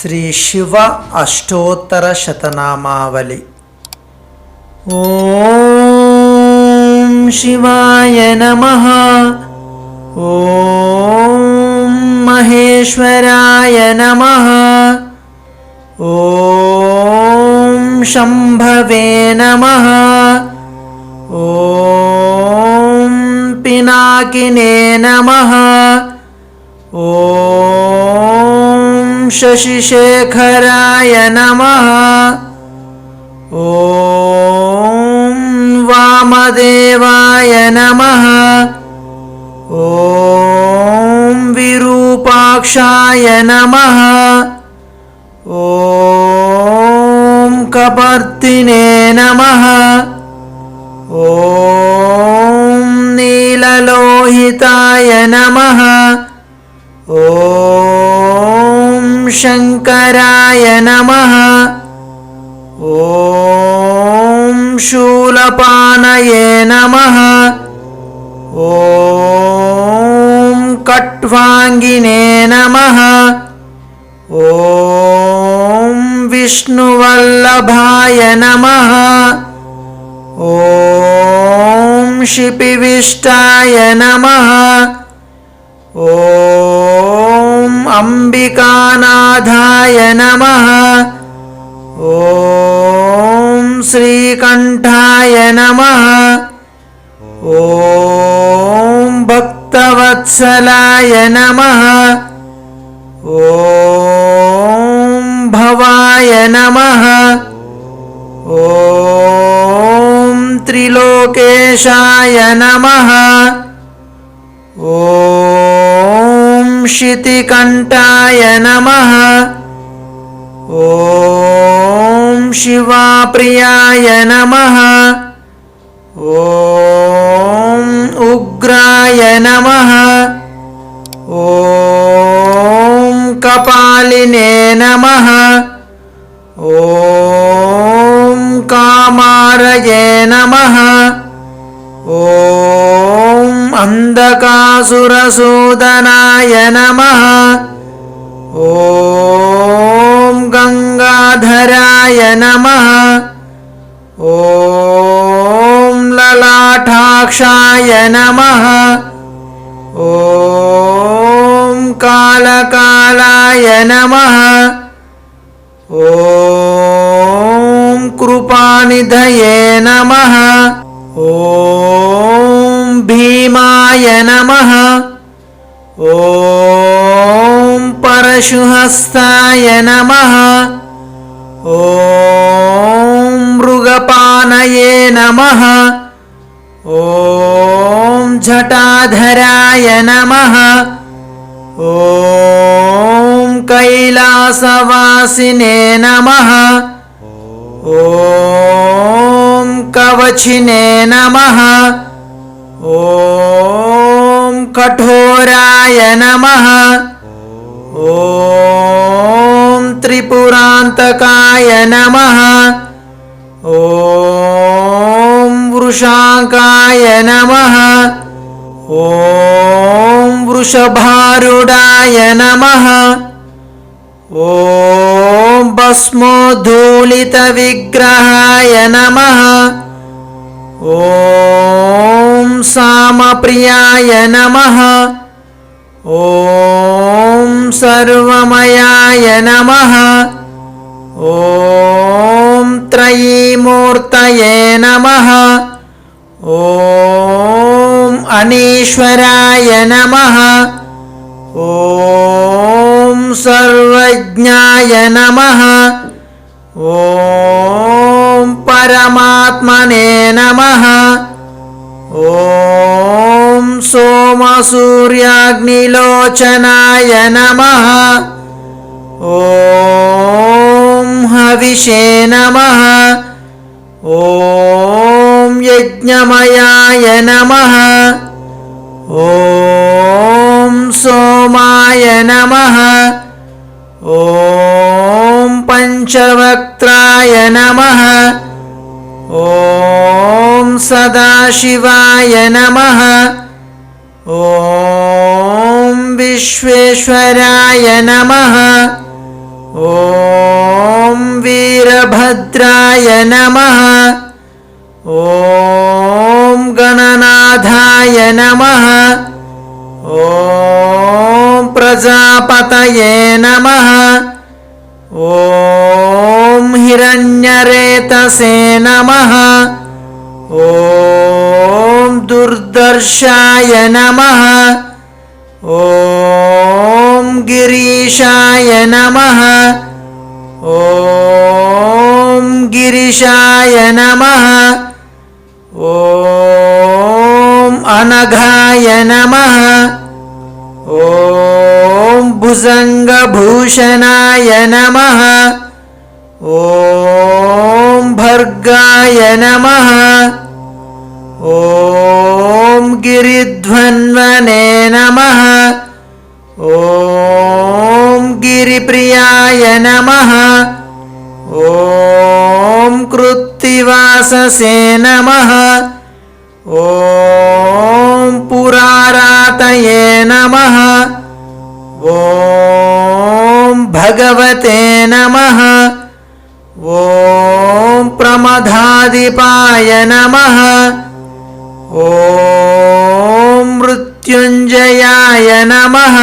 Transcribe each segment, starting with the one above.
శ్రీ శివ అష్టోత్తర శతనామావళి. ఓం శివాయ నమ. ఓం మహేశ్వరాయ నమ. ఓం శంభవే నమ. ఓం పినాకినే शशिशेखराय नमः। ॐ वामदेवाय नमः। ॐ विरूपाक्षाय नमः। ॐ कपर्दिने नमः। ॐ नीललोहिताय नमः। ॐ शङ्कराय नमः। ॐ शूलपानये नमः। ॐ कट्वाङ्गिने नमः। ॐ विष्णुवल्लभाय नमः। ॐ शिपिविष्टाय नमः। ॐ अम्बिकानाथाय नमः। ॐ श्रीकण्ठाय नमः। ॐ भक्तवत्सलाय नमः। ॐ भवाय नमः। ॐ त्रिलोकेशाय नमः। ॐ शितिकण्ठाय नमः। ॐ शिवाप्रियाय नमः। ॐ उग्राय नमः। ॐ कपालिने नमः। ॐ कामारये नमः। ॐ अन्धकासुरसूदनाय नमः। ॐ गङ्गाधराय नमः। ॐ ललाटाक्षाय नमः। ॐ कालकालाय नमः। ॐ कृपानिधये नमः। नमः। ॐ मृगपानये नमः। ॐ जटाधराय नमः। ॐ कैलासवासिने नमः। ॐ कवचिने नमः। ॐ कठोराय नमः। ॐ त्रिपुरान्तकाय नमः। ॐ वृषाङ्काय नमः। ॐ वृषभारुडाय नमः। ॐ भस्मोद्धूलितविग्रहाय नमः। ॐ सामप्रियाय नमः। ॐ सर्वमयाय नमः। ॐ त्रयीमूर्तये नमः। ॐ अनीश्वराय नमः। ॐ सर्वज्ञाय नमः। ॐ परमात्मने नमः। ॐ सोमसूर्याग्निलोचनाय नमः नमः ॐ यज्ञमयाय नमः ॐ सोमाय नमः ॐ पञ्चवक्त्राय नमः ॐ सदाशिवाय नमः ॐ विश्वेश्वराय नमः ॐ वीरभद्राय नमः। ॐ गणनाथाय नमः। ॐ प्रजापतये नमः। ॐ हिरण्यरेतसे नमः। ॐ दुर्दर्शाय नमः। ॐ गिरीशाय नमः। ॐ गिरिशाय नमः। ॐ अनघाय नमः। ॐ भुजङ्गभूषणाय नमः। ॐ भर्गाय नमः। ॐ गिरिध्वन्वने नमः। ॐ गिरिप्रियाय नमः। ॐ कृत्तिवाससे नमः ॐ पुरारातये नमः ॐ भगवते नमः ॐ प्रमदाधिपाय नमः ॐ मृत्युञ्जयाय नमः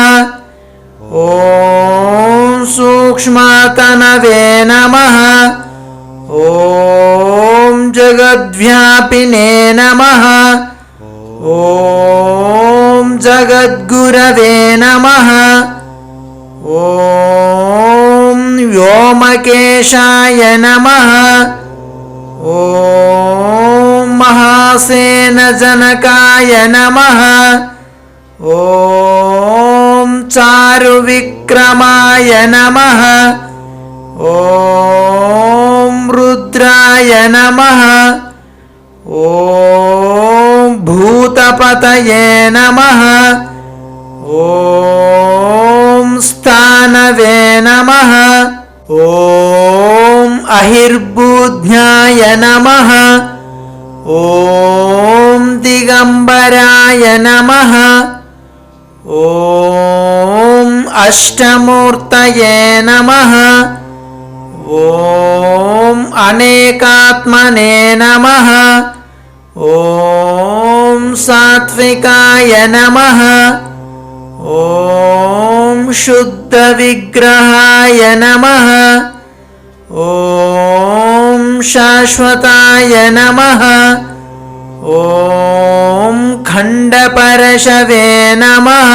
ॐ सूक्ष्मतनवे नमः ॐ जगद्व्यापिने नमः। ॐ जगद्गुरवे नमः। ॐ व्योमकेशाय नमः। ॐ महासेनजनकाय नमः। ॐ चारुविक्रमाय नमः। ॐ रुद्राय नमः ॐ भूतपतये नमः ॐ स्थानवे नमः ॐ अहिर्बुध्याय नमः ॐ दिगम्बराय नमः ॐ अष्टमूर्तये नमः ॐ अनेकात्मने नमः। ॐ सात्विकाय नमः। ॐ शुद्धविग्रहाय नमः। ॐ शाश्वताय नमः। ॐ खण्डपरशवे नमः।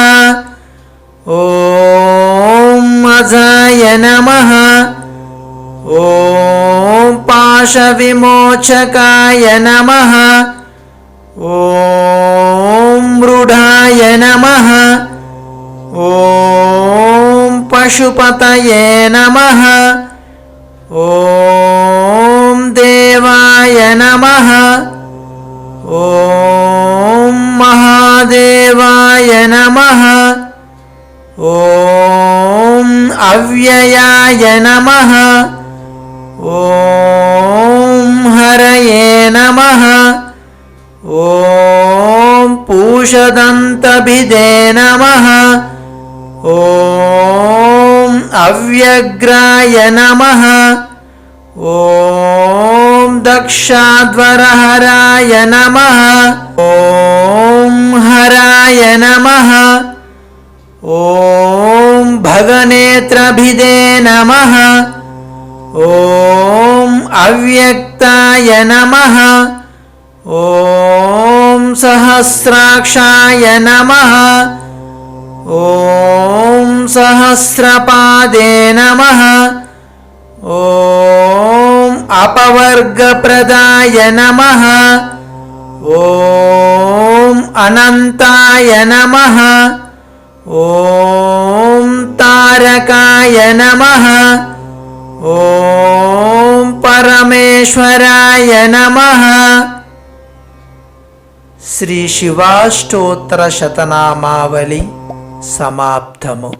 ॐ अजाय नमः। पाशविमोचकाय नमः। ॐ मृढाय नमः। ॐ पशुपतये नमः। ॐ ॐ पूषदन्तभिदे नमः। ॐ अव्यग्राय नमः। ॐ दक्षाध्वरहराय नमः। ॐ हराय नमः। ॐ भगनेत्रभिदे नमः। ॐ अव्यक्ताय नमः ॐ सहस्राक्षाय नमः। ॐ सहस्रपादे नमः। ॐ अपवर्गप्रदाय नमः। ॐ अनन्ताय नमः। ॐ तारकाय नमः। ॐ परमेश्वराय नमः। శ్రీ శివాష్టోత్తర శతనామావళి సమాప్తము.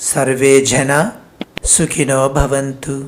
సర్వే జన సుఖినో భవంతు.